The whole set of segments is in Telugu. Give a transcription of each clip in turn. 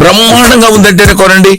బ్రహ్మాండంగా ఉందంటేనే కొనండి.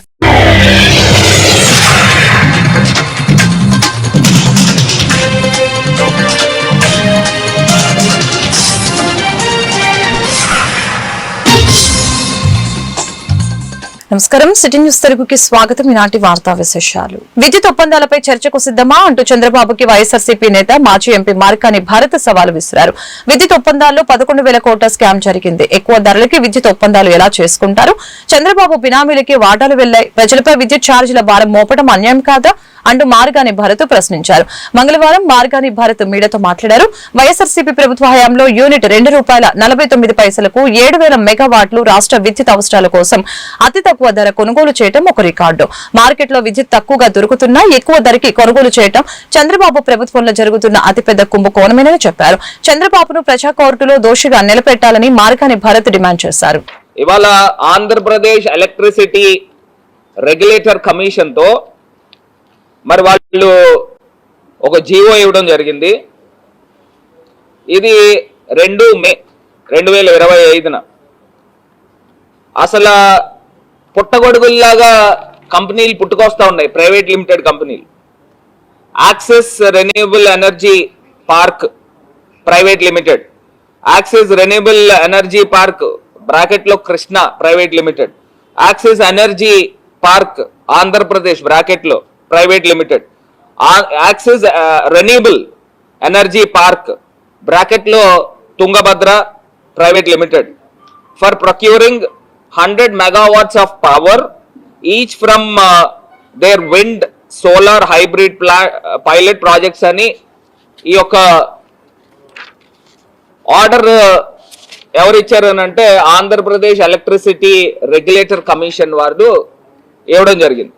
నమస్కారం. సిటీ న్యూస్ తెలుగుకి స్వాగతం. ఈనాటి వార్తా విశేషాలు. విద్యుత్ ఒప్పందాలపై చర్చకు సిద్ధమా? అంటూ చంద్రబాబుకి వైఎస్ఆర్సీపీ నేత మాజీ ఎంపీ మార్కాని భారత సవాలు విసిరారు. విద్యుత్ ఒప్పందాల్లో పదకొండు వేల కోట్ల స్కామ్ జరిగింది. ఎక్కువ ధరలకి విద్యుత్ ఒప్పందాలు ఎలా చేసుకుంటారు? చంద్రబాబు బినామీలకి వాటాలు వెళ్ళాయి ప్రజలపై విద్యుత్ ఛార్జీల భారం మోపడం అన్యాయం కాదా? అంటూ మార్గాని భరత్ ప్రశ్నించారు. మంగళవారం మార్గాని భరత్ మీడియాతో మాట్లాడారు. వైఎస్ఆర్సీపీ ప్రభుత్వ హయాంలో యూనిట్ రెండు రూపాయల నలభై తొమ్మిది పైసలకు ఏడు వేల మెగావాట్లు రాష్ట్ర విద్యుత్ అవసరాల కోసం అతి తక్కువ ధర కొనుగోలు చేయడం ఒక రికార్డు. మార్కెట్లో విద్యుత్ తక్కువగా దొరుకుతున్నా ఎక్కువ ధరకి కొనుగోలు చేయడం చంద్రబాబు ప్రభుత్వంలో జరుగుతున్న అతిపెద్ద కుంభకోణమేనని చెప్పారు. చంద్రబాబును ప్రజా కోర్టులో దోషిగా నిలబెట్టాలని మార్గాని భరత్ డిమాండ్ చేశారు. ఇవాళ ఆంధ్రప్రదేశ్ ఎలక్ట్రిసిటీ రెగ్యులేటర్ కమిషన్తో మరి వాళ్ళు ఒక జీవో ఇవ్వడం జరిగింది. ఇది రెండు మే రెండు వేల ఇరవై ఐదున. అసలు పుట్టగొడుగుల్లాగా కంపెనీలు పుట్టుకొస్తా ఉన్నాయి ప్రైవేట్ లిమిటెడ్ కంపెనీలు. Access renewable energy park private limited. Access renewable energy park బ్రాకెట్లో Krishna private limited. Access energy park Andhra Pradesh బ్రాకెట్లో. Private limited. Axis renewable energy park బ్రాకెట్లో Tungabhadra private limited. For procuring hundred megawatts of power each from there wind solar hybrid ప్లా పైలట్ ప్రాజెక్ట్స్ అని ఈ యొక్క ఆర్డర్ uh, ఎవరు ఇచ్చారు అని అంటే ఆంధ్రప్రదేశ్ ఎలక్ట్రిసిటీ రెగ్యులేటర్ కమిషన్ వారు ఇవ్వడం జరిగింది.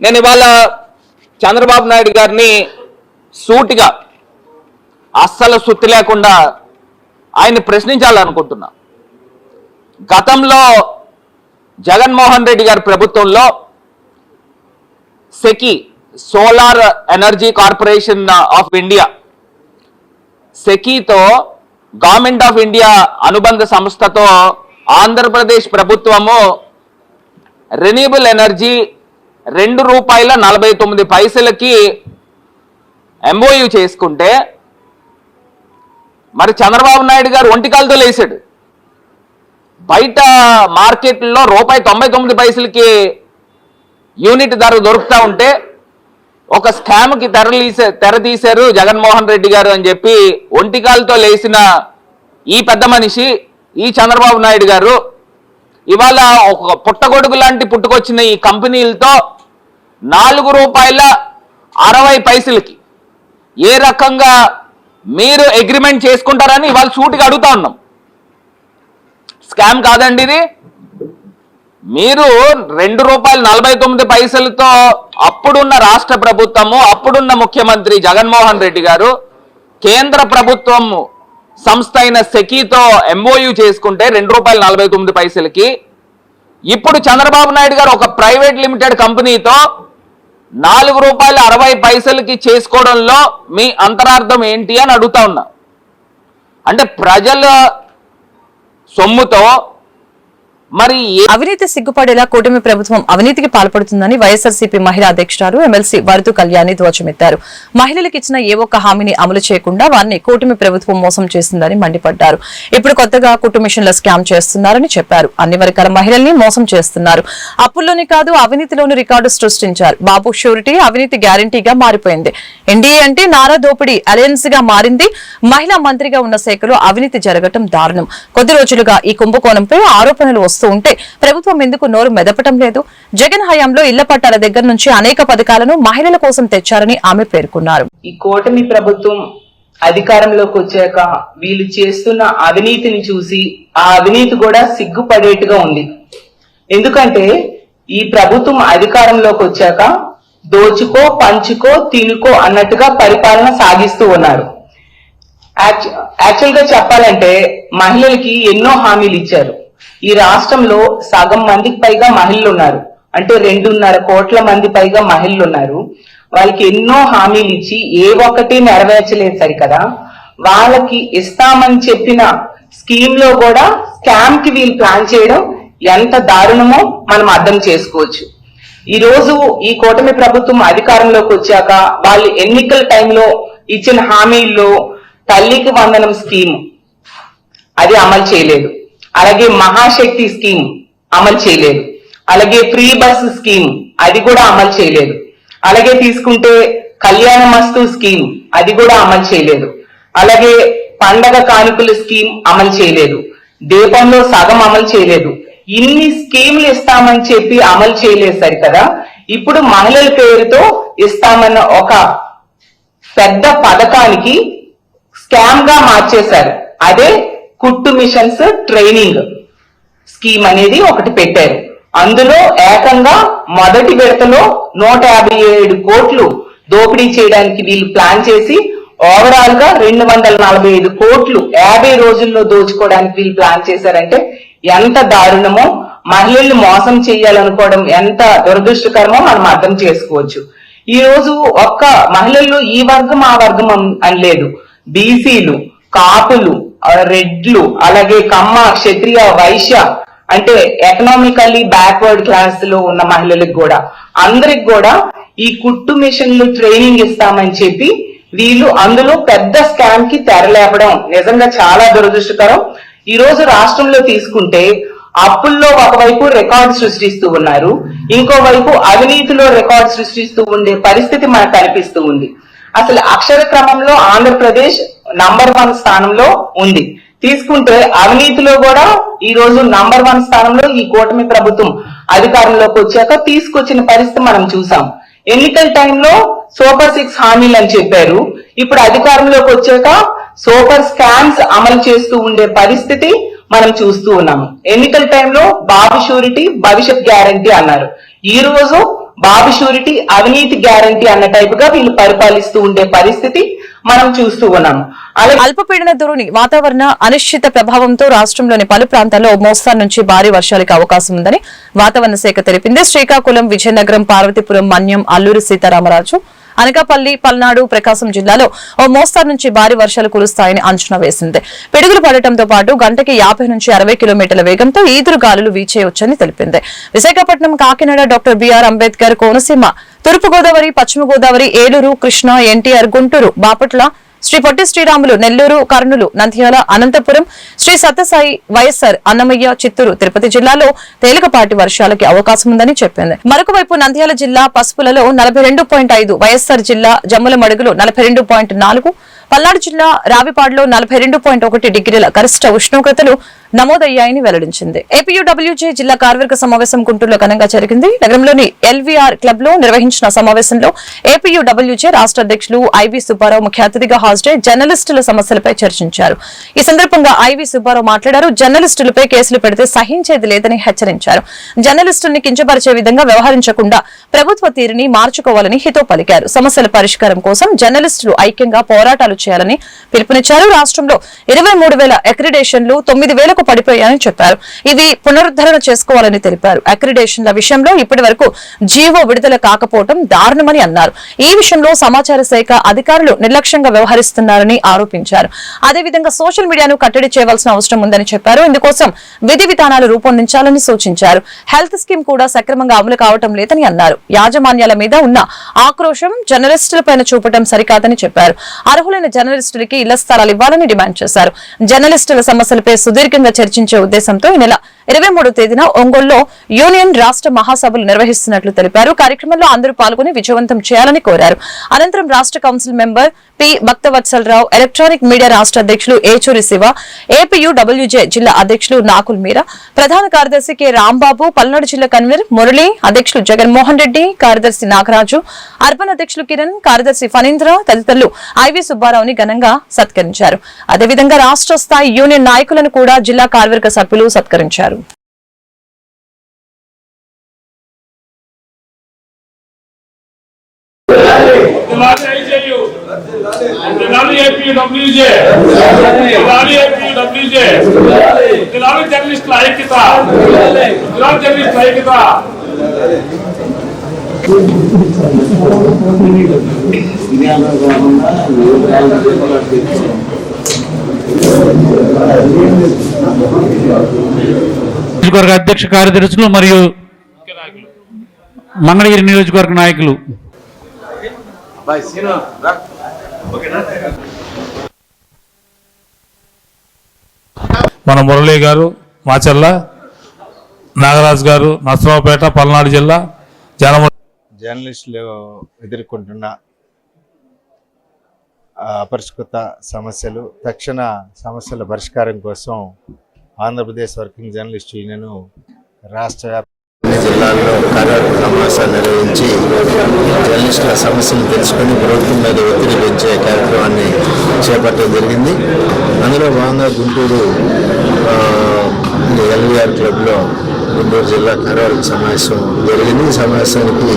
నేను ఇవాళ చంద్రబాబు నాయుడు గారిని సూటిగా అస్సలు సుత్తి లేకుండా ఆయన్ని ప్రశ్నించాలనుకుంటున్నా. గతంలో జగన్మోహన్ రెడ్డి గారి ప్రభుత్వంలో SECI solar energy corporation of India సెకీతో government of India అనుబంధ సంస్థతో ఆంధ్రప్రదేశ్ ప్రభుత్వము రెన్యూబుల్ ఎనర్జీ రెండు రూపాయల నలభై తొమ్మిది పైసలకి ఎంఓయు చేసుకుంటే మరి చంద్రబాబు నాయుడు గారు ఒంటికాలతో లేచాడు బయట మార్కెట్లో రూపాయి తొంభై తొమ్మిది పైసలకి యూనిట్ ధర దొరుకుతూ ఉంటే ఒక స్కామ్కి తెరలీసే తెర తీశారు జగన్మోహన్ రెడ్డి గారు అని చెప్పి ఒంటికాలతో లేచిన ఈ పెద్ద మనిషి ఈ చంద్రబాబు నాయుడు గారు ఇవాళ ఒక పుట్టగొడుగు లాంటి పుట్టుకొచ్చిన ఈ కంపెనీలతో నాలుగు రూపాయల అరవై పైసలకి ఏ రకంగా మీరు అగ్రిమెంట్ చేసుకుంటారని ఇవాళ సూటిగా అడుగుతా ఉన్నాం. స్కామ్ కాదండి ఇది. మీరు రెండు రూపాయలు నలభై తొమ్మిది పైసలతో అప్పుడున్న రాష్ట్ర ప్రభుత్వము అప్పుడున్న ముఖ్యమంత్రి జగన్మోహన్ రెడ్డి గారు కేంద్ర ప్రభుత్వం సంస్థ అయిన సెకీతో ఎంఓయూ చేసుకుంటే రెండు రూపాయలు నలభై తొమ్మిది పైసలకి ఇప్పుడు చంద్రబాబు నాయుడు గారు ఒక ప్రైవేట్ లిమిటెడ్ కంపెనీతో నాలుగు రూపాయల అరవై పైసలకి చేసుకోవడంలో మీ అంతరార్థం ఏంటి అని అడుగుతా ఉన్నా. అంటే ప్రజల సొమ్ముతో మరి అవినీతి సిగ్గుపడేలా కూటమి ప్రభుత్వం అవినీతికి పాల్పడుతుందని వైఎస్ఆర్సీపీ మహిళా అధ్యక్షురాలు ఎమ్మెల్సీ వరదు కళ్యాణి ధ్వజమెత్తారు. మహిళలకు ఇచ్చిన ఏ ఒక్క హామీని అమలు చేయకుండా వారిని కూటమి ప్రభుత్వం మోసం చేసిందని మండిపడ్డారు. ఇప్పుడు కొత్తగా కుటుంబిషన్ల స్కామ్ చేస్తున్నారని చెప్పారు. అన్ని వర్గాల మహిళల్ని మోసం చేస్తున్నారు. అప్పుల్లోని కాదు అవినీతిలోని రికార్డు సృష్టించారు. బాబు షూరిటీ అవినీతి గ్యారంటీగా మారిపోయింది. ఎన్డీఏ అంటే నారా దోపిడీ అలయన్స్గా మారింది. మహిళా మంత్రిగా ఉన్న శాఖలో అవినీతి జరగటం దారుణం. కొద్ది రోజులుగా ఈ కుంభకోణంపై ఆరోపణలు వస్తూ చేస్తూ ఉంటే ప్రభుత్వం ఎందుకు నోరు మెదపటం లేదు? జగన్ హయాంలో ఇళ్ళ పట్టాల దగ్గర నుంచి అనేక పథకాలను మహిళల కోసం తెచ్చారని ఆమె పేర్కొన్నారు. ఈ కూటమి ప్రభుత్వం అధికారంలోకి వచ్చాక వీళ్ళు చేస్తున్న అవినీతిని చూసి ఆ అవినీతి కూడా సిగ్గుపడేట్టుగా ఉంది. ఎందుకంటే ఈ ప్రభుత్వం అధికారంలోకి వచ్చాక దోచుకో పంచుకో తినుకో అన్నట్టుగా పరిపాలన సాగిస్తూ ఉన్నారు. యాక్చువల్గా చెప్పాలంటే మహిళలకి ఎన్నో హామీలు ఇచ్చారు. ఈ రాష్ట్రంలో సగం మందికి పైగా మహిళలు ఉన్నారు. అంటే రెండున్నర కోట్ల మంది పైగా మహిళలు ఉన్నారు. వాళ్ళకి ఎన్నో హామీలు ఇచ్చి ఏ ఒక్కటి నెరవేర్చలేదు సరికదా. వాళ్ళకి ఇస్తామని చెప్పిన స్కీమ్లో కూడా స్కామ్కి వీళ్ళు ప్లాన్ చేయడం ఎంత దారుణమో మనం అర్థం చేసుకోవచ్చు. ఈ రోజు ఈ కూటమి ప్రభుత్వం అధికారంలోకి వచ్చాక వాళ్ళు ఎన్నికల టైంలో ఇచ్చిన హామీల్లో తల్లికి వందనం స్కీమ్. అది అమలు చేయలేదు. అలాగే మహాశక్తి స్కీమ్ అమలు చేయలేదు. అలాగే ఫ్రీ బస్ స్కీమ్ అది కూడా అమలు చేయలేదు. అలాగే తీసుకుంటే కళ్యాణ మస్తు స్కీమ్ అది కూడా అమలు చేయలేదు. అలాగే పండగ కానుకల స్కీమ్ అమలు చేయలేదు. దీపంలో సగం అమలు చేయలేదు. ఇన్ని స్కీమ్లు ఇస్తామని చెప్పి అమలు చేయలేదు సరి కదా ఇప్పుడు మహిళల పేరుతో ఇస్తామన్న ఒక పెద్ద పథకానికి స్కామ్గా మార్చేశారు. అదే కుట్టు మిషన్స్ ట్రైనింగ్ స్కీమ్ అనేది ఒకటి పెట్టారు. అందులో ఏకంగా మొదటి విడతలో నూట యాభై ఏడు కోట్లు దోపిడీ చేయడానికి వీళ్ళు ప్లాన్ చేసి ఓవరాల్గా రెండు వందల నలభై ఐదు కోట్లు యాభై రోజుల్లో దోచుకోవడానికి వీళ్ళు ప్లాన్ చేశారంటే ఎంత దారుణమో మహిళల్ని మోసం చేయాలనుకోవడం ఎంత దురదృష్టకరమో మనం అర్థం చేసుకోవచ్చు. ఈ రోజు ఒక్క మహిళల్లో ఈ వర్గం ఆ వర్గం అని లేదు బీసీలు కాపులు రెడ్లు అలాగే కమ్మ క్షత్రియ వైశ్య అంటే ఎకనామికల్లీ బ్యాక్వర్డ్ క్లాస్లో ఉన్న మహిళలకు కూడా. అందరికి కూడా ఈ కుట్టు మిషన్లు ట్రైనింగ్ ఇస్తామని చెప్పి వీళ్ళు అందులో పెద్ద స్కామ్కి తెరలేపడం నిజంగా చాలా దురదృష్టకరం. ఈ రోజు రాష్ట్రంలో తీసుకుంటే అప్పుల్లో ఒకవైపు రికార్డు సృష్టిస్తూ ఉన్నారు ఇంకోవైపు అవినీతిలో రికార్డు సృష్టిస్తూ ఉండే పరిస్థితి మనకు కనిపిస్తూ ఉంది. అసలు అక్షర క్రమంలో ఆంధ్రప్రదేశ్ నంబర్ వన్ స్థానంలో ఉంది. తీసుకుంటే అవినీతిలో కూడా ఈ రోజు నంబర్ వన్ స్థానంలో ఈ కూటమి ప్రభుత్వం అధికారంలోకి వచ్చాక తీసుకొచ్చిన పరిస్థితి మనం చూసాం. ఎన్నికల టైంలో సూపర్ సిక్స్ హామీలు అని చెప్పారు. ఇప్పుడు అధికారంలోకి వచ్చాక సూపర్ స్కామ్స్ అమలు చేస్తూ ఉండే పరిస్థితి మనం చూస్తూ ఉన్నాము ఎన్నికల టైంలో బాబు షూరిటీ భవిష్యత్ గ్యారంటీ అన్నారు. ఈ రోజు బాబు షూరిటీ అవినీతి గ్యారంటీ అన్న టైప్గా వీళ్ళు పరిపాలిస్తూ ఉండే పరిస్థితి మనం చూస్తూ ఉన్నాము. అల్పపీడన ధోరణి వాతావరణ అనిశ్చిత ప్రభావంతో రాష్ట్రంలోని పలు ప్రాంతాల్లో మోస్తారు నుంచి భారీ వర్షాలకు అవకాశం ఉందని వాతావరణ శాఖ తెలిపింది. శ్రీకాకుళం విజయనగరం పార్వతీపురం మన్యం అల్లూరి సీతారామరాజు అనకాపల్లి పల్నాడు ప్రకాశం జిల్లాలో ఓ మోస్తారు నుంచి భారీ వర్షాలు కురుస్తాయని అంచనా వేసింది. పిడుగులు పడటంతో పాటు గంటకి యాభై నుంచి అరవై కిలోమీటర్ల వేగంతో ఈదురు గాలులు వీచేయొచ్చని తెలిపింది. విశాఖపట్నం కాకినాడ డాక్టర్ బిఆర్ అంబేద్కర్ కోనసీమ తూర్పు గోదావరి పశ్చిమ గోదావరి ఏలూరు కృష్ణా ఎన్టీఆర్ గుంటూరు బాపట్ల శ్రీ పొట్టి శ్రీరాములు నెల్లూరు కర్నూలు నంద్యాల అనంతపురం శ్రీ సత్యసాయి వైఎస్ఆర్ అన్నమయ్య చిత్తూరు తిరుపతి జిల్లాలో తేలికపాటి వర్షాలకి అవకాశం ఉందని చెప్పింది. మరొక వైపు నంద్యాల జిల్లా పసుపులలో నలభై రెండు పాయింట్ ఐదు వైఎస్ఆర్ జిల్లా జమ్ముల మడుగులు నలభై రెండు పాయింట్ నాలుగు పల్నాడు జిల్లా రావిపాడులో నలభై రెండు పాయింట్ ఒకటి డిగ్రీల గరిష్ట ఉష్ణోగ్రతలు నమోదయ్యాయని వెల్లడించింది. ఏపీయూడబ్ల్యూజే జిల్లా కార్మిక సమావేశం గుంటూరులో ఘనంగా జరిగింది. నగరంలోని ఎల్వీఆర్ క్లబ్లో నిర్వహించిన సమావేశంలో ఏపీయూడబ్ల్యూజే రాష్ట్ర అధ్యక్షులు ఐవి సుబ్బారావు ముఖ్య అతిథిగా హాజరై జర్నలిస్టుల సమస్యలపై చర్చించారు. ఈ సందర్భంగా ఐవి సుబ్బారావు మాట్లాడారు. జర్నలిస్టులపై కేసులు పెడితే సహించేది లేదని హెచ్చరించారు. జర్నలిస్టుల్ని కించపరిచే విధంగా వ్యవహరించకుండా ప్రభుత్వ తీరుని మార్చుకోవాలని హితో పలికారు. సమస్యల పరిష్కారం కోసం జర్నలిస్టులు ఐక్యంగా పోరాటాలు చేయాలని పిలుపునిచ్చారు. రాష్ట్రంలో ఇరవై మూడు వేల అక్రిడేషన్లు తొమ్మిది వేలకు పడిపోయాయని చెప్పారు. ఇవి పునరుద్ధరణ చేసుకోవాలని తెలిపారు. అక్రిడేషన్ల విషయంలో ఇప్పటి వరకు జీవో విడుదల కాకపోవడం దారుణమని అన్నారు. ఈ విషయంలో సమాచార శాఖ అధికారులు నిర్లక్ష్యంగా వ్యవహరిస్తున్నారని ఆరోపించారు. అదేవిధంగా సోషల్ మీడియాను కట్టడి చేయవలసిన అవసరం ఉందని చెప్పారు. ఇందుకోసం విధి విధానాలు రూపొందించాలని సూచించారు. హెల్త్ స్కీమ్ కూడా సక్రమంగా అమలు కావటం లేదని అన్నారు. యాజమాన్యాల మీద ఉన్న ఆక్రోశం జర్నలిస్టులపైన చూపటం సరికాదని చెప్పారు. అర్హులైన జర్నలిస్టులకి ఇళ్ళ స్థలాలు ఇవ్వాలని డిమాండ్ చేశారు. జర్నలిస్టుల సమస్యలపై సుదీర్ఘంగా చర్చించే ఉద్దేశంతో ఈ నెల ఇరవై మూడో తేదీన ఒంగోలులో యూనియన్ రాష్ట్ర మహాసభలు నిర్వహిస్తున్నట్లు తెలిపారు. కార్యక్రమంలో అందరూ పాల్గొని విజయవంతం చేయాలని కోరారు. అనంతరం రాష్ట్ర council member P. Bhaktavatsala Rao electronic media రాష్ట్ర అధ్యక్షులు ఏచూరి శివ ఏపీయూ డబ్ల్యూజే జిల్లా అధ్యక్షులు నాకుల్ మీరా ప్రధాన కార్యదర్శి కె. రాంబాబు పల్నాడు జిల్లా కన్వీనర్ మురళి అధ్యక్షులు జగన్మోహన్ రెడ్డి కార్యదర్శి నాగరాజు అర్బన్ అధ్యక్షులు కిరణ్ కార్యదర్శి ఫణీంద్ర తదితరులు ఐవి సుబ్బారావుని ఘనంగా సత్కరించారు. అదేవిధంగా రాష్ట్ర స్థాయి యూనియన్ నాయకులను కూడా జిల్లా కార్యవర్గ సభ్యులు సత్కరించారు. Dilali IJU. జర్నలిస్టుల ఐక్యత జర్నలిస్టుల ఐక్యత నియోజకవర్గ అధ్యక్ష కార్యదర్శులు మరియు మంగళగిరి నియోజకవర్గ నాయకులు. మన మురళీ గారు మాచల్ల నాగరాజు గారు నర్సరావుపేట పల్నాడు జిల్లా జనమ జర్నలిస్టులు ఎదుర్కొంటున్న అపరిష్కృత సమస్యలు తక్షణ సమస్యల పరిష్కారం కోసం ఆంధ్రప్రదేశ్ వర్కింగ్ జర్నలిస్ట్ యూనియన్ రాష్ట్ర జిల్లాల్లో సమావేశాలు నిర్వహించి జర్నలిస్టుల సమస్యలు తెలుసుకొని ప్రభుత్వం మీద ఒత్తిడి పెంచే కార్యక్రమాన్ని చేపట్టడం జరిగింది. అందులో భాగంగా గుంటూరు ఎల్వీఆర్ క్లబ్లో గుంటూరు జిల్లా కార్యవర్గ సమావేశం జరిగింది. ఈ సమావేశానికి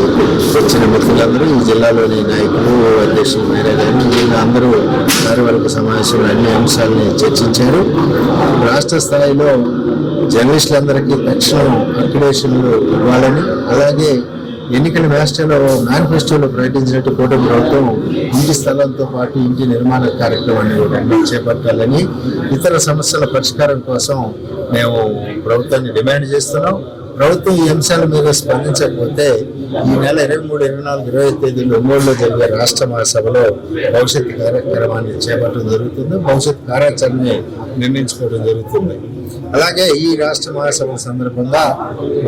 వచ్చిన మిత్రులందరూ ఈ జిల్లాలోని నాయకులు అధ్యక్షులు మేరే గారు వీళ్ళందరూ కార్యవర్గ సమావేశంలో అన్ని అంశాలని చర్చించారు. రాష్ట్ర స్థాయిలో జర్నలిస్టులందరికీ తక్షణం అక్రిడేషన్లు ఇవ్వాలని అలాగే ఎన్నికల మేస్టర్లో మేనిఫెస్టోలో ప్రకటించినట్టు కూటమి ప్రభుత్వం ఇంటి స్థలంతో పాటు ఇంటి నిర్మాణ కార్యక్రమాన్ని చేపట్టాలని ఇతర సమస్యల పరిష్కారం కోసం మేము ప్రభుత్వాన్ని డిమాండ్ చేస్తున్నాం. ప్రభుత్వం ఈ అంశాల మీద స్పందించకపోతే ఈ నెల ఇరవై మూడు ఇరవై నాలుగు ఇరవై తేదీలు తేదీలో ఒంగోలులో జరిగే రాష్ట్ర మహాసభలో భవిష్యత్ కార్యక్రమాన్ని చేపట్టడం జరుగుతుంది. భవిష్యత్ కార్యాచరణని నిర్ణయించుకోవడం జరుగుతుంది. అలాగే ఈ రాష్ట్ర మహాసభ సందర్భంగా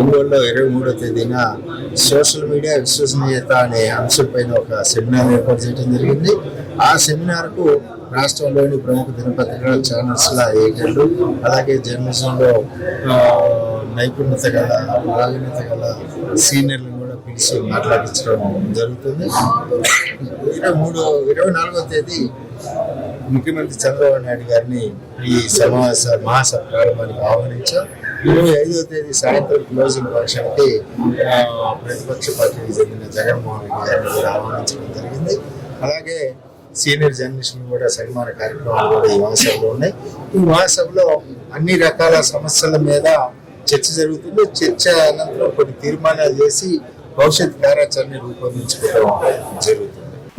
ఒంగోలులో ఇరవై మూడో తేదీన సోషల్ మీడియా విశ్వసనీయత అనే అంశంపైన ఒక సెమినార్ ఏర్పాటు చేయడం జరిగింది. ఆ సెమినార్కు రాష్ట్రంలోని ప్రముఖ దినపత్రికల ఛానల్స్ల ఏజెంట్లు అలాగే జర్నలిజంలో నైపుణ్యత గల ప్రావీణ్యత గల సీనియర్లు కూడా పిలిచి మాట్లాడించడం జరుగుతుంది. ఇరవై మూడు ఇరవై నాలుగో తేదీ ముఖ్యమంత్రి చంద్రబాబు నాయుడు గారిని ఈ సమావేశ మహాసభ ప్రారంభానికి ఆహ్వానించాం ఇరవై ఐదో తేదీ సాయంత్రం క్లోజింగ్ ఫంక్షన్కి ప్రతిపక్ష పార్టీకి చెందిన జగన్మోహన్ రెడ్డి గారిని కూడా ఆహ్వానించడం జరిగింది. అలాగే సీనియర్ జర్నలిస్టులు కూడా సన్మాన కార్యక్రమాలు కూడా ఈ మహాసభలో ఉన్నాయి. ఈ మహాసభలో అన్ని రకాల సమస్యల మీద చర్చ జరుగుతుంది. చర్చ అనంతరం కొన్ని తీర్మానాలు చేసి భవిష్యత్ కార్యాచరణ రూపొందించుకోవడం జరుగుతుంది.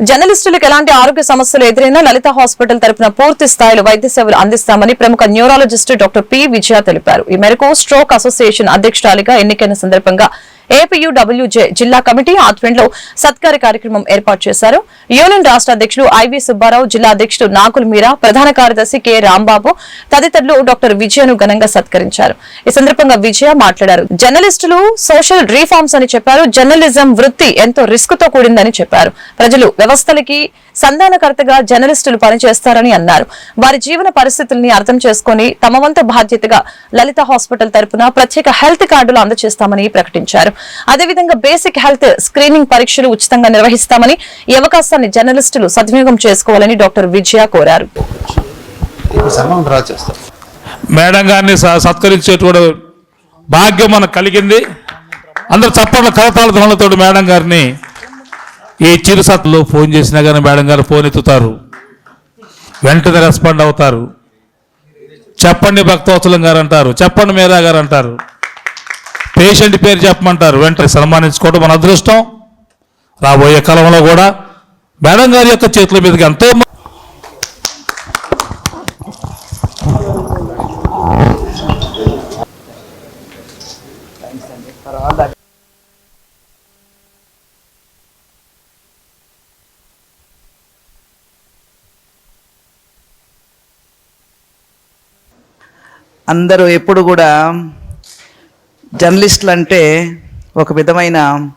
జర్నలిస్టులకు ఎలాంటి ఆరోగ్య సమస్యలు ఎదురైనా లలిత హాస్పిటల్ తరఫున పూర్తి స్థాయిలో వైద్య సేవలు అందిస్తామని ప్రముఖ న్యూరాలజిస్ట్ డాక్టర్ పి విజయ తెలిపారు. ఈ మేరకు స్ట్రోక్ అసోసియేషన్ అధ్యక్షురాలిగా ఎన్నికైన సందర్భంగా ఏపీయూడబ్ల్యూజే జిల్లా కమిటీ ఆధ్వర్యంలో సత్కార కార్యక్రమం ఏర్పాటు చేశారు. యూనియన్ రాష్ట్ర అధ్యక్షులు ఐవి సుబ్బారావు జిల్లా అధ్యక్షుడు నాకుల్ మీరా ప్రధాన కార్యదర్శి కె రాంబాబు తదితరులు డాక్టర్ విజయను ఘనంగా సత్కరించారు. ఈ సందర్భంగా విజయ మాట్లాడారు. జర్నలిస్టులు సోషల్ రీఫార్మ్స్ అని చెప్పారు. జర్నలిజం వృత్తి ఎంతో రిస్క్తో కూడిందని చెప్పారు. ప్రజలు వ్యవస్థలకి సంధానకర్తగా జర్నలిస్టులు పనిచేస్తారని అన్నారు. వారి జీవన పరిస్థితుల్ని అర్థం చేసుకుని తమ వంతు బాధ్యతగా లలిత హాస్పిటల్ తరపున ప్రత్యేక హెల్త్ కార్డులు అందజేస్తామని ప్రకటించారు. అదేవిధంగా బేసిక్ హెల్త్ స్క్రీనింగ్ పరీక్షలు ఉచితంగా నిర్వహిస్తామని ఈ అవకాశాన్ని జర్నలిస్టులు సద్వినియోగం చేసుకోవాలని డాక్టర్ విజయ కోరారు. మేడం గారిని సత్కరించేటువంటి భాగ్యం మనకు కలిగింది. అందరు చప్పట్ల కరతాళ ధ్వనులతో మేడం గారిని ఈ చిరుసత్తులో ఫోన్ చేసినా కానీ మేడం గారు ఫోన్ ఎత్తుతారు. వెంటనే రెస్పాండ్ అవుతారు. చెప్పండి భక్తవత్సలం గారు అంటారు. చెప్పండి మీరా గారు అంటారు. పేషెంట్ పేరు చెప్పమంటారు. వెంటనే సన్మానించుకోవడం మన అదృష్టం. రాబోయే కాలంలో కూడా మేడం గారి యొక్క చేతుల మీదకి ఎంతో అందరూ ఎప్పుడు కూడా జర్నలిస్టులు అంటే ఒక విధమైన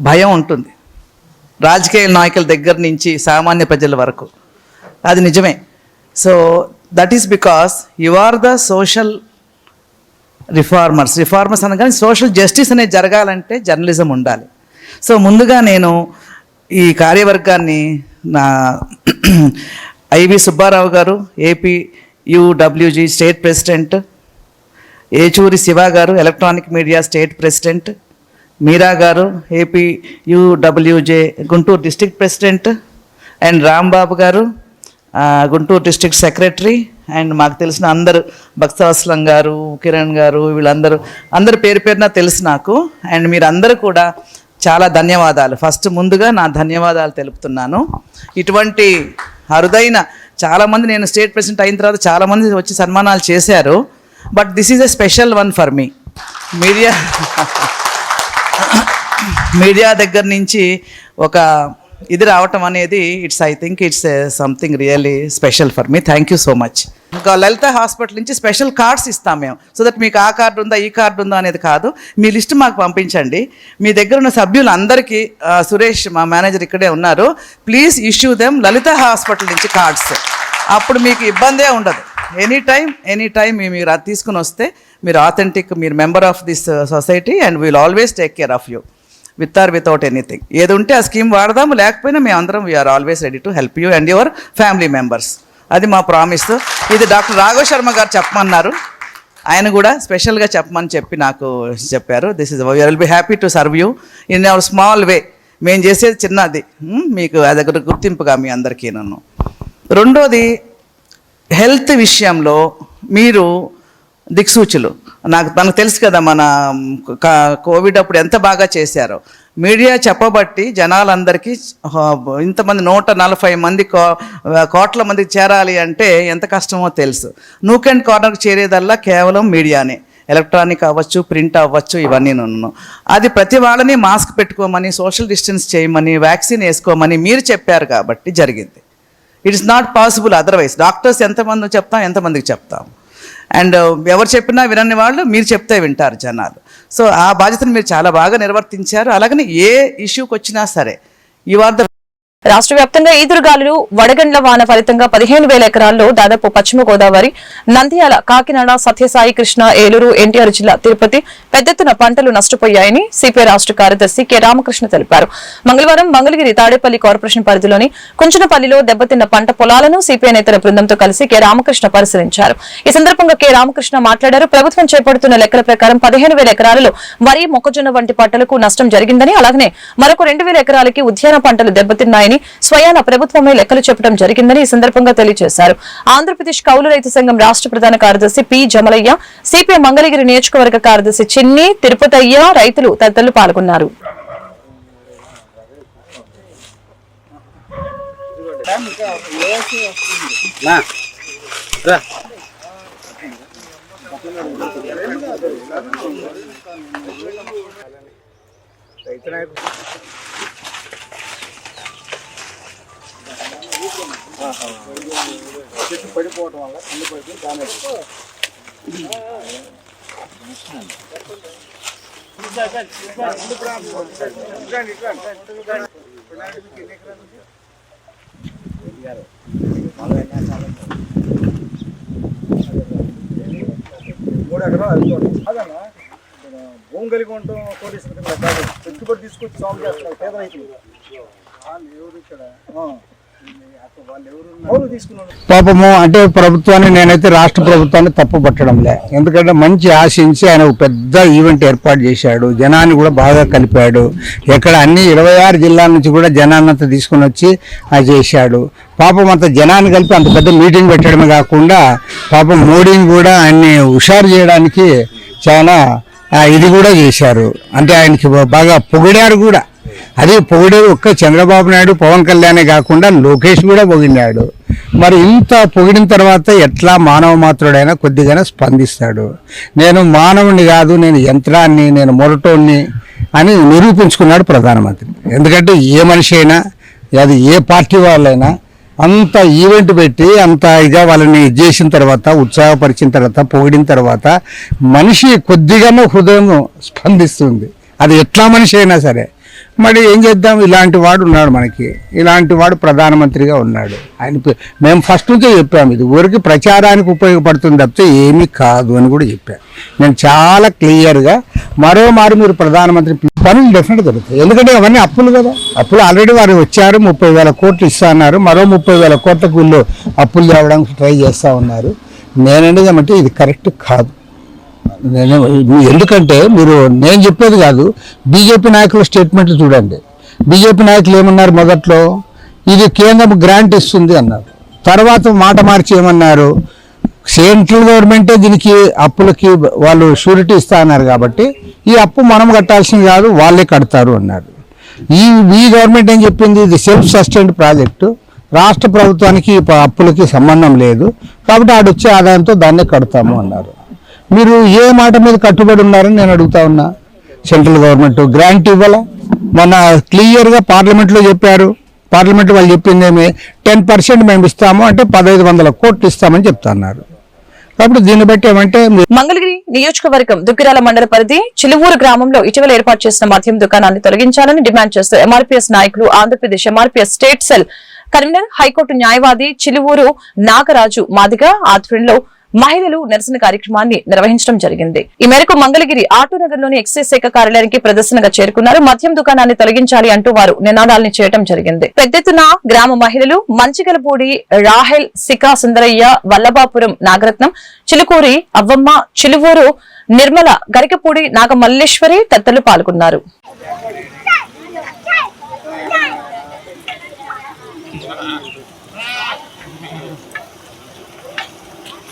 భయం ఉంటుంది. రాజకీయ నాయకుల దగ్గర నుంచి సామాన్య ప్రజల వరకు. అది నిజమే. So that is because you are the social reformers reformers అనగానే సోషల్ జస్టిస్ అనేది జరగాలంటే జర్నలిజం ఉండాలి. సో ముందుగా నేను ఈ కార్యవర్గాన్ని నా IV Subbarao garu AP UWJ state president Yechuri Siva garu electronic media state president. Meera garu AP UWJ Guntur district president. And Rambabu garu Guntur district secretary. And మాకు తెలిసిన అందరు భక్తాస్లం గారు కిరణ్ గారు వీళ్ళందరూ అందరు పేరు పేరున తెలుసు నాకు. అండ్ మీరందరూ కూడా చాలా ధన్యవాదాలు. ఫస్ట్ ముందుగా నా ధన్యవాదాలు తెలుపుతున్నాను. ఇటువంటి అరుదైన చాలామంది నేను స్టేట్ ప్రెసిడెంట్ అయిన తర్వాత చాలామంది వచ్చి సన్మానాలు చేశారు. But this is a special one for me media media దగ్గర నుంచి ఒక ఇది రావటం అనేది it's I think it's something really special for me thank you so much ఇంకా లలిత హాస్పిటల్ నుంచి స్పెషల్ కార్డ్స్ ఇస్తాం మేము. సో దట్ మీకు ఆ కార్డు ఉందా ఈ కార్డు ఉందా అనేది కాదు. మీ లిస్ట్ మాకు పంపించండి. మీ దగ్గర ఉన్న సభ్యులందరికీ సురేష్ మా మేనేజర్ ఇక్కడే ఉన్నారు. Please issue them Lalitha hospital నుంచి కార్డ్స్ అప్పుడు మీకు ఇబ్బందే ఉండదు. ఎనీ టైం ఎనీ టైం మీరు అది తీసుకుని వస్తే మీరు ఆథెంటిక్ మీరు member of this society and we'll always take care of you with or without anything ఏది ఉంటే ఆ స్కీమ్ వాడదాము లేకపోయినా మేము అందరం we're always ready to help you and your family members అది మా ప్రామిస్ ఇది డాక్టర్ రాఘవ శర్మ గారు చెప్పమన్నారు. ఆయన కూడా స్పెషల్గా చెప్పమని చెప్పి నాకు చెప్పారు. This is will be happy to serve you in our small way మేము చేసేది చిన్నది. మీకు అది దగ్గర గుర్తింపుగా మీ అందరికీ నన్ను రెండోది హెల్త్ విషయంలో మీరు దిక్సూచులు. నాకు మనకు తెలుసు కదా మన కోవిడ్ అప్పుడు ఎంత బాగా చేశారో. మీడియా చెప్పబట్టి జనాలందరికీ ఇంతమంది నూట నలభై మంది కో కోట్ల మందికి చేరాలి అంటే ఎంత కష్టమో తెలుసు. నూక్ అండ్ కార్నర్కి చేరేదల్లా కేవలం మీడియానే. ఎలక్ట్రానిక్ అవ్వచ్చు ప్రింట్ అవ్వచ్చు ఇవన్నీ నన్ను అది ప్రతి వాళ్ళని మాస్క్ పెట్టుకోమని సోషల్ డిస్టెన్స్ చేయమని వ్యాక్సిన్ వేసుకోమని మీరు చెప్పారు కాబట్టి జరిగింది. It is not possible otherwise doctors ఎంతమంది చెప్తాం ఎంతమందికి చెప్తాం. అండ్ uh, ఎవరు చెప్పినా వినని వాళ్ళు మీరు చెప్తే వింటారు జనాలు. సో ఆ బాధ్యతను మీరు చాలా బాగా నిర్వర్తించారు. అలాగని ఏ ఇష్యూకి వచ్చినా సరే యు ఆర్ ద రాష్ట్ర వ్యాప్తంగా ఈదురుగాలులు వడగండ్ల వాన ఫలితంగా పదిహేను వేల ఎకరాల్లో దాదాపు పశ్చిమ గోదావరి నంద్యాల కాకినాడ సత్యసాయి కృష్ణ ఏలూరు ఎన్టీఆర్ జిల్లా తిరుపతి పెద్ద ఎత్తున పంటలు నష్టపోయాయని సిపిఐ రాష్ట్ర కార్యదర్శి కె రామకృష్ణ తెలిపారు. మంగళవారం మంగళగిరి తాడేపల్లి కార్పొరేషన్ పరిధిలోని కుంచనపల్లిలో దెబ్బతిన్న పంట పొలాలను సిపిఐ నేతల బృందంతో కలిసి కె రామకృష్ణ పరిశీలించారు. ఈ సందర్భంగా కె రామకృష్ణ మాట్లాడారు. ప్రభుత్వం చేపడుతున్న లెక్కల ప్రకారం పదిహేను వేల ఎకరాలలో వరి మొక్కజొన్న వంటి పంటలకు నష్టం జరిగిందని అలాగనే మరొక రెండు వేల ఎకరాలకి ఉద్యాన పంటలు దెబ్బతిన్నాయని స్వయాన ప్రభుత్వమే లెక్కలు చెప్పడం జరిగిందని ఈ సందర్భంగా తెలియజేశారు. ఆంధ్రప్రదేశ్ కౌలు రైతు సంఘం రాష్ట్ర ప్రధాన కార్యదర్శి పి జమలయ్య సిపిఐ మంగళగిరి నియోజకవర్గ కార్యదర్శి చిన్ని తిరుపతయ్య రైతులు తదితరులు పాల్గొన్నారు. మూడు ఎకరాలు అదన్నా భూమి కలిగి ఉంటాం కోటేశ్వర కాదు పెట్టుబడి తీసుకొచ్చి సాగు చేస్తున్నారు పేద రైతులు ఎవరు ఇక్కడ వాళ్ళు తీసుకున్నారు పాపము అంటే ప్రభుత్వాన్ని నేనైతే రాష్ట్ర ప్రభుత్వాన్ని తప్పు పట్టడంలే ఎందుకంటే మంచి ఆశించి ఆయన ఒక పెద్ద ఈవెంట్ ఏర్పాటు చేశాడు. జనాన్ని కూడా బాగా కలిపాడు. ఎక్కడ అన్ని ఇరవై ఆరు జిల్లాల నుంచి కూడా జనాన్నంతా తీసుకుని వచ్చి ఆ చేశాడు. పాపం అంత జనాన్ని కలిపి అంత పెద్ద మీటింగ్ పెట్టడమే కాకుండా పాపం మోడీని కూడా ఆయన్ని హుషారు చేయడానికి చాలా ఇది కూడా చేశారు. అంటే ఆయనకి బాగా పొగిడారు కూడా. అదే పొగిడేది ఒక్క చంద్రబాబు నాయుడు పవన్ కళ్యాణే కాకుండా లోకేష్ కూడా పొగిడినాడు మరి ఇంత పొగిడిన తర్వాత ఎట్లా మానవ మాత్రుడైనా కొద్దిగానే స్పందిస్తాడు. నేను మానవుని కాదు నేను యంత్రాన్ని నేను మొరటోన్ని అని నిరూపించుకున్నాడు ప్రధానమంత్రి. ఎందుకంటే ఏ మనిషి అయినా అది ఏ పార్టీ వాళ్ళైనా అంత ఈవెంట్ పెట్టి అంత ఇదిగా వాళ్ళని ఇది చేసిన తర్వాత ఉత్సాహపరిచిన తర్వాత పొగిడిన తర్వాత మనిషి కొద్దిగానో హృదయం స్పందిస్తుంది. అది ఎట్లా మనిషి అయినా సరే. మరి ఏం చేద్దాం? ఇలాంటి వాడు ఉన్నాడు మనకి. ఇలాంటి వాడు ప్రధానమంత్రిగా ఉన్నాడు. ఆయన పే- మేము ఫస్ట్ నుంచే చెప్పాము ఇది. ఊరికి ప్రచారానికి ఉపయోగపడుతుంది తప్పితే ఏమీ కాదు అని కూడా చెప్పాను నేను చాలా క్లియర్గా మరోమారు మీరు ప్రధానమంత్రి పనులు డెఫినెట్ దొరుకుతాయి ఎందుకంటే అవన్నీ అప్పులు కదా. అప్పులు ఆల్రెడీ వారు వచ్చారు. ముప్పై వేల కోట్లు ఇస్తా అన్నారు. మరో ముప్పై వేల కోట్ల వీళ్ళు అప్పులు తేవడానికి ట్రై చేస్తూ ఉన్నారు. నేనంటే ఏమంటే ఇది కరెక్ట్ కాదు. ఎందుకంటే మీరు నేను చెప్పేది కాదు. బీజేపీ నాయకుల స్టేట్మెంట్లు చూడండి. బీజేపీ నాయకులు ఏమన్నారు మొదట్లో? ఇది కేంద్రం గ్రాంట్ ఇస్తుంది అన్నారు. తర్వాత మాట మార్చి ఏమన్నారు? సెంట్రల్ గవర్నమెంటే దీనికి అప్పులకి వాళ్ళు షూరిటీ ఇస్తా అన్నారు కాబట్టి ఈ అప్పు మనం కట్టాల్సింది కాదు వాళ్ళే కడతారు అన్నారు. ఈ ఈ గవర్నమెంట్ ఏం చెప్పింది? ఇది సెల్ఫ్ సస్టైన్డ్ ప్రాజెక్టు రాష్ట్ర ప్రభుత్వానికి అప్పులకి సంబంధం లేదు. కాబట్టి ఆడొచ్చే ఆదాయంతో దాన్నే కడతాము అన్నారు. మీరు ఏ మాట మీద కట్టుబడి ఉన్నారని నేను అడుగుతా ఉన్నా. సెంట్రల్ గవర్నమెంట్ గ్రాంట్ ఇవ్వాల? మొన్న క్లియర్గా పార్లమెంట్లో చెప్పారు. పార్లమెంట్ వాళ్ళు చెప్పింది ఏమి? టెన్ పర్సెంట్ మేము ఇస్తాము అంటే పదహైదు వందల కోట్లు ఇస్తామని చెప్తున్నారు. కాబట్టి దీన్ని బట్టి ఏమంటే మంగళగిరి నియోజకవర్గం దుగ్గిరాల మండల పరిధి చిలువూరు గ్రామంలో ఇటీవల ఏర్పాటు చేసిన మద్యం దుకాణాన్ని తొలగించాలని డిమాండ్ చేస్తూ ఎంఆర్పీఎస్ నాయకులు Andhra Pradesh MRPS state cell Karimnagar high court న్యాయవాది చిలువూరు నాగరాజు మాదిగ ఆధ్వర్యంలో మహిళలు నిరసన కార్యక్రమాన్ని నిర్వహించడం జరిగింది. ఈ మేరకు మంగళగిరి ఆటోనగర్లోని ఎక్సైజ్ శాఖ కార్యాలయానికి ప్రదర్శనగా చేరుకున్నారు. మద్యం దుకాణాన్ని తొలగించాలి అంటూ వారు నినాదాల్ని చేయడం జరిగింది. పెద్ద ఎత్తున గ్రామ మహిళలు మంచిగలపూడి రాహెల్ సికా సుందరయ్య వల్లభాపురం నాగరత్నం చిలుకూరి అవ్వమ్మ చిలువూరు నిర్మల గరికపూడి నాగమల్లేశ్వరి తదితరులు పాల్గొన్నారు.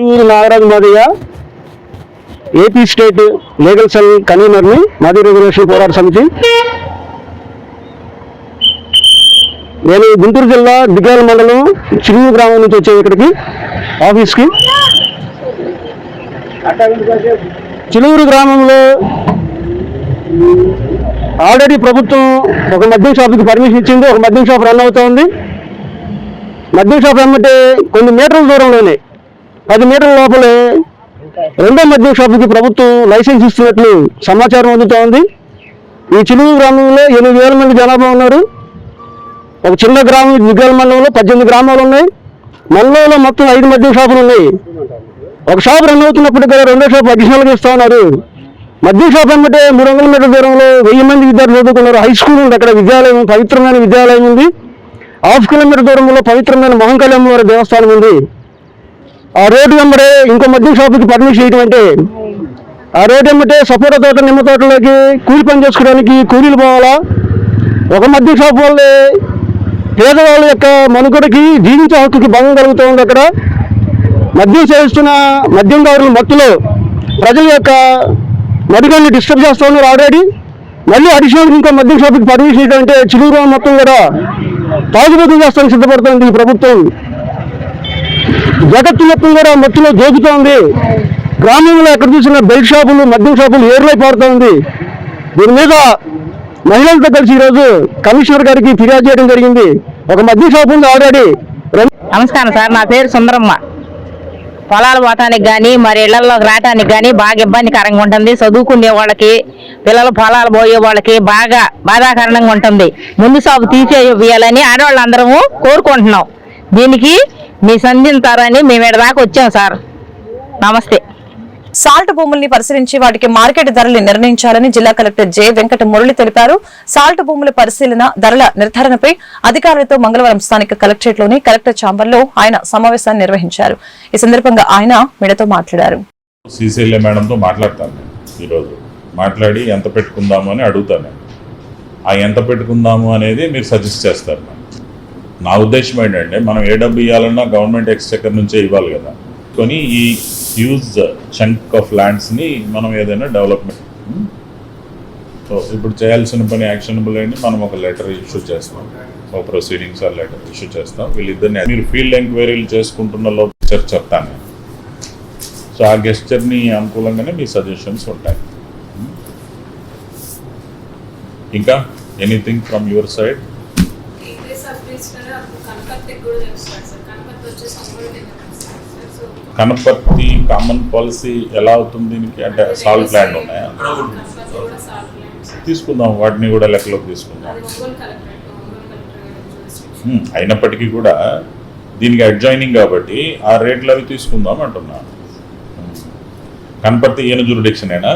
Chittoor Nagaraju Madiga AP state legal cell కన్వీనర్ని మాది రెగ్యులేషన్ పోరాట సమితి. నేను గుంటూరు జిల్లా దిగాల మండలం చిరువు గ్రామం నుంచి వచ్చాను ఇక్కడికి ఆఫీస్కి. చిలువురు గ్రామంలో ఆల్రెడీ ప్రభుత్వం ఒక మద్యం షాప్కి పర్మిషన్ ఇచ్చింది ఒక మద్యం షాప్ రన్ అవుతా ఉంది మద్యం షాప్ ఏమంటే కొన్ని మీటర్ల దూరంలోనే పది మీటర్ల లోపలే రెండో మద్యం షాపుకి ప్రభుత్వం లైసెన్స్ ఇస్తున్నట్లు సమాచారం అందుతూ ఉంది ఈ చిలువు గ్రామంలో ఎనిమిది వేల మంది జనాభా ఉన్నారు. ఒక చిన్న గ్రామం దిగ్గల మండలంలో పద్దెనిమిది గ్రామాలు ఉన్నాయి. మండలంలో మొత్తం ఐదు మద్యం షాపులు ఉన్నాయి. ఒక షాప్ రన్ అవుతున్నప్పటికీ రెండో షాప్ అడిషనల్గా ఇస్తా ఉన్నారు. మద్యం షాప్ ఏమంటే మూడు వందల మీటర్ల దూరంలో వెయ్యి మంది విద్యార్థులు చదువుకున్నారు. హై స్కూల్ ఉంది అక్కడ విద్యాలయం పవిత్రమైన విద్యాలయం ఉంది. హాఫ్ కిలోమీటర్ దూరంలో పవిత్రమైన మహంకాళి అమ్మవారి దేవస్థానం ఉంది. ఆ రోడ్డు వెంబడే ఇంకో మద్యం షాపుకి పర్మిషన్ ఇటువంటి అంటే ఆ రోడ్డు వెంబటే సపోటా తోట నిమ్మ తోటలోకి కూలి పని చేసుకోవడానికి కూలీలు పోవాలా? ఒక మద్యం షాప్ వాళ్ళే పేదవాళ్ళ యొక్క మనుగడకి జీవించే హక్కుకి భంగం కలుగుతూ ఉంది అక్కడ. మద్యం సేవిస్తున్న మద్యందారుల మత్తులో ప్రజల యొక్క మడుగల్ని డిస్టర్బ్ చేస్తూ ఉన్నారు ఆల్రెడీ. మళ్ళీ అడిషనల్ ఇంకా మద్యం షాపుకి పర్మిషన్ ఇవ్వడం అంటే చిలుగురావు మొత్తం కూడా తాగుబోతులు చేస్తానికి సిద్ధపడుతుంది ఈ ప్రభుత్వం. జగత్తు మొత్తం కూడా మత్తులో జోగుతోంది. గ్రామంలో ఎక్కడ చూసిన బెల్ట్ షాపులు మద్యం షాపులు ఏర్లై పారుతూ ఉంది. దీని మీద మహిళలతో కలిసి ఈరోజు కమిషనర్ గారికి ఫిర్యాదు చేయడం జరిగింది. ఒక మద్యం షాప్ ఉంది ఆల్రెడీ. నమస్కారం సార్ నా పేరు సుందరమ్మ. పొలాలు పోతానికి కానీ మరి ఇళ్ళలోకి రావటానికి కానీ బాగా ఇబ్బందికరంగా ఉంటుంది. చదువుకునే వాళ్ళకి పిల్లలు పొలాలు పోయే వాళ్ళకి బాగా బాధాకరణంగా ఉంటుంది. ముందు సాగు తీసేయాలని ఆడవాళ్ళందరము కోరుకుంటున్నాం. దీనికి మీ సంధింతారని మేము ఇక్కడ దాకా వచ్చాం సార్. నమస్తే. సాల్ట్ భూముల్ని పరిశీలించి వాటికి మార్కెట్ ధరలు నిర్ణయించాలని జిల్లా కలెక్టర్ జె వెంకట మురళి తెలిపారు. సాల్ట్ భూముల పరిశీలన ధరల నిర్ధారణపై అధికారులతో మంగళవారం స్థానిక కలెక్టరేట్లోని కలెక్టర్ ఛాంబర్లో ఆయన సమావేశాన్ని నిర్వహించారు. ఈ సందర్భంగా ఆయన మీడియాతో మాట్లాడారు. మేడంతో మాట్లాడతాను ఈరోజు. మాట్లాడి ఎంత పెట్టుకుందాము అని అడుగుతాను ఆ ఎంత పెట్టుకుందాము అనేది మీరు సజెస్ట్ చేస్తారు నాకు. నా ఉద్దేశం ఏంటంటే మనం ఏ డబ్బు ఇవ్వాలన్నా గవర్నమెంట్ ఎక్స్చెక్కర్ నుంచే ఇవ్వాలి కదా. కొని ఈ హ్యూజ్ చంక్ ఆఫ్ ల్యాండ్స్ని మనం ఏదైనా డెవలప్మెంట్ సో ఇప్పుడు చేయాల్సిన పని యాక్షనబుల్ అయింది. మనం ఒక లెటర్ ఇష్యూ చేస్తాం. ఒక ప్రొసీడింగ్స్ ఆ లెటర్ ఇష్యూ చేస్తాం. వీళ్ళిద్దరిని మీరు ఫీల్డ్ ఎంక్వైరీలు చేసుకుంటున్న లోపు గెస్చర్ చెప్తాను. సో ఆ గెస్చర్ని అనుకూలంగానే మీ సజెషన్స్ ఉంటాయి. ఇంకా anything from your side Kanaparthi common policy ఎలా అవుతుంది దీనికి? అంటే సాల్ట్ ల్యాండ్ ఉన్నాయా? తీసుకుందాం. వాటిని కూడా లెక్కలోకి తీసుకుందాం. అయినప్పటికీ కూడా దీనికి అడ్జాయినింగ్ కాబట్టి ఆ రేట్లు అవి తీసుకుందాం అంటున్నా. కనపర్తి ఈయన జురిడిక్షనేనా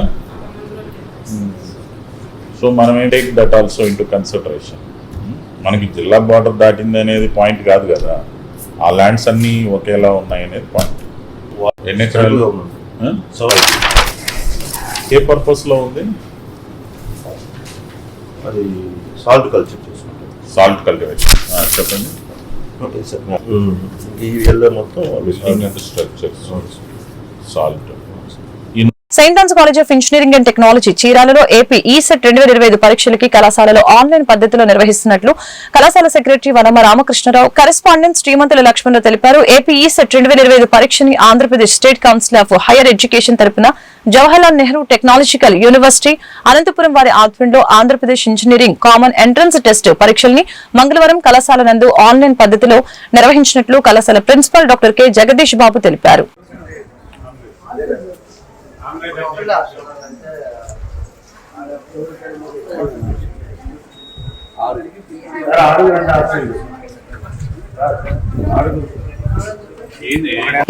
సో మనం ఏం take that also into consideration మనకి జిల్లా బార్డర్ దాటింది అనేది పాయింట్ కాదు కదా. ఆ ల్యాండ్స్ అన్నీ ఒకేలా ఉన్నాయి అనేది పాయింట్ ఎన్ని ఎకరాలు? ఏ పర్పస్లో ఉంది? అది సాల్ట్ కల్చర్ చేసుకుంటాం సాల్ట్ కల్టివేషన్ చెప్పండి. ఓకే సార్ ఈ మొత్తం building and structure salt saint Ann's college of engineering and technology చీరాలలో AP ECET రెండు వేల ఇరవై ఐదు పరీక్షలకి కళాశాలలో ఆన్లైన్ పద్ధతిలో నిర్వహిస్తున్నట్లు కళాశాల సెక్రటరీ వనమ రామకృష్ణరావు కరెస్పాండెంట్ శ్రీమంతుల లక్ష్మణరావు తెలిపారు. ఏపీ ఈసెట్ రెండు వేల ఇరవై ఐదు పరీక్షని Andhra Pradesh state council of higher education తరపున జవహర్లాల్ నెహ్రూ టెక్నాలజికల్ యూనివర్సిటీ అనంతపురం వారి ఆధ్వర్యంలో Andhra Pradesh engineering common entrance test పరీక్షల్ని మంగళవారం కళాశాల నందు ఆన్లైన్ పద్ధతిలో నిర్వహించినట్లు కళాశాల principal doctor K. Jagadish Babu తెలిపారు.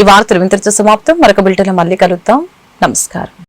ఈ వార్తలు ఇంతటితో సమాప్తం. మరొక బిల్టన్ మళ్ళీ కలుద్దాం. నమస్కారం.